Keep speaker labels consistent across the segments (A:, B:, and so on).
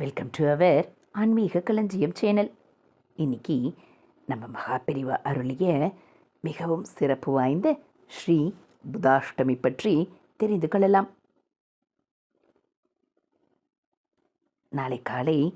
A: Welcome to our ஆன்மீக களஞ்சியம் channel இன்னைக்கு நம்ம மகாபெரிவா அருளிய மிகவும் சிறப்பு வாய்ந்த ஸ்ரீ புதாஷ்டமி பற்றி தெரிந்து கொள்ளலாம். நாளை காலை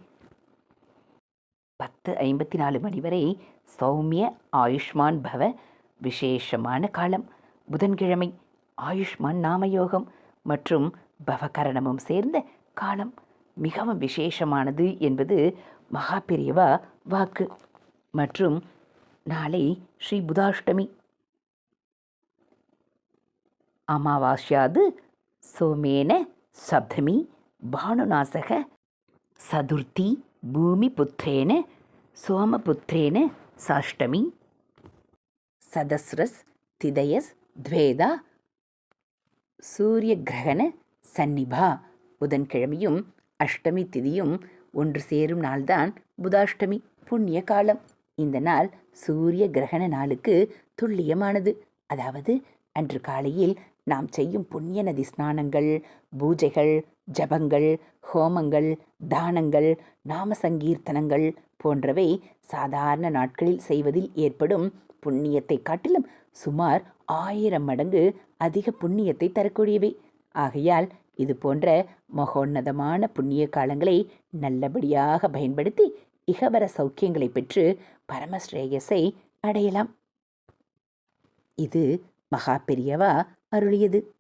A: பத்து ஐம்பத்தி நாலு மணி வரை சௌமிய ஆயுஷ்மான் பவ விசேஷமான காலம். புதன்கிழமை ஆயுஷ்மான் நாமயோகம் மற்றும் பவகரணமும் சேர்ந்த காலம். மிகவும் விசேஷமானது என்பது மகா பெரியவா வாக்கு. மற்றும் நாளை ஸ்ரீ புதாஷ்டமி. அமாவாஸ்யாது சோமேன சப்தமி பானுநாசக சதுர்த்தி பூமி புத்திரேன சோமபுத்திரேன சாஷ்டமி. சதஸ்ரஸ் திதயஸ்த்வேதா சூரிய கிரகண சன்னிபா புதன்கிழமையும் அஷ்டமி திதியும் ஒன்று சேரும் நாள்தான் புதாஷ்டமி புண்ணிய காலம். இந்த நாள் சூரிய கிரகண நாளுக்கு துல்லியமானது. அதாவது அன்று காலையில் நாம் செய்யும் புண்ணிய நதி ஸ்நானங்கள் பூஜைகள் ஜபங்கள் ஹோமங்கள் தானங்கள் நாம சங்கீர்த்தனங்கள் போன்றவை சாதாரண நாட்களில் செய்வதில் ஏற்படும் புண்ணியத்தை காட்டிலும் சுமார் ஆயிரம் மடங்கு அதிக புண்ணியத்தை தரக்கூடியவை. ஆகையால் இது போன்ற மகோன்னதமான புண்ணிய காலங்களை நல்லபடியாக பயன்படுத்தி இகவர சௌக்கியங்களை பெற்று பரமஸ்ரேயஸை அடையலாம். இது மகா பெரியவா அருளியது.